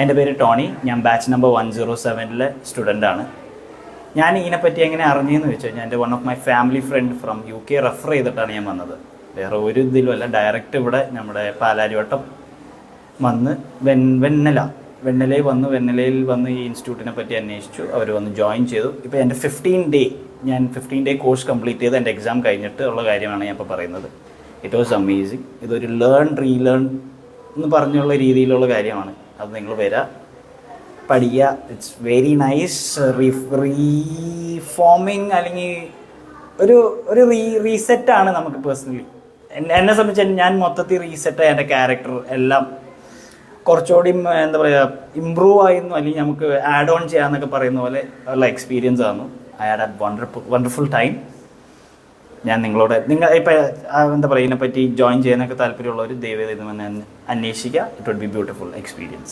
എന്റെ പേര് ടോണി. ഞാൻ ബാച്ച് നമ്പർ വൺ സീറോ സെവനിലെ സ്റ്റുഡന്റ് ആണ്. ഞാൻ ഇതിനെപ്പറ്റി എങ്ങനെ അറിഞ്ഞതെന്ന് വെച്ച് കഴിഞ്ഞാൽ എന്റെ one of my family friend from U K refer ചെയ്തിട്ടാണ് ഞാൻ വന്നത്. വേറെ ഒരു ഇതിലുമല്ല ഡയറക്റ്റ് ഇവിടെ നമ്മുടെ പാലാരിവട്ടം വന്ന് വെൻ വെണ്ണല. വെണ്ണലയിൽ വന്ന് വെണ്ണലയിൽ വന്ന് ഈ ഇൻസ്റ്റിറ്റ്യൂട്ടിനെ പറ്റി അന്വേഷിച്ചു. അവർ വന്ന് ജോയിൻ ചെയ്തു. ഇപ്പോൾ എന്റെ ഫിഫ്റ്റീൻ ഡേ ഞാൻ ഫിഫ്റ്റീൻ ഡേ കോഴ്സ് കംപ്ലീറ്റ് ചെയ്ത് എന്റെ എക്സാം കഴിഞ്ഞിട്ട് ഉള്ള കാര്യമാണ് ഞാൻ ഇപ്പോൾ പറയുന്നത്. ഇറ്റ് വാസ് അമേസിങ് ഇതൊരു ലേൺ റീലേൺ എന്ന് പറഞ്ഞുള്ള രീതിയിലുള്ള കാര്യമാണ്. അത് നിങ്ങൾ വരാം പഠിക്കുക ഇറ്റ്സ് വെരി നൈസ് റീഫോമിങ് അല്ലെങ്കിൽ ഒരു ഒരു റീ റീസെറ്റാണ് നമുക്ക് പേഴ്സണലി എന്നെ സംബന്ധിച്ച് ഞാൻ മൊത്തത്തിൽ റീസെറ്റ് എന്റെ ക്യാരക്ടർ എല്ലാം കുറച്ചുകൂടി എന്താ പറയുക ഇമ്പ്രൂവ് ആയിരുന്നു. അല്ലെങ്കിൽ നമുക്ക് ആഡ് ഓൺ ചെയ്യാമെന്നൊക്കെ പറയുന്ന പോലെ ഉള്ള എക്സ്പീരിയൻസ് ആണ് I had a wonderful wonderful time ഞാൻ നിങ്ങളോട് നിങ്ങൾ ഇപ്പം എന്താ പറയുക ഇതിനെപ്പറ്റി ജോയിൻ ചെയ്യാനൊക്കെ താല്പര്യമുള്ളവർ ഇതുമെന്ന് അന്വേഷിക്കുക. It would be beautiful experience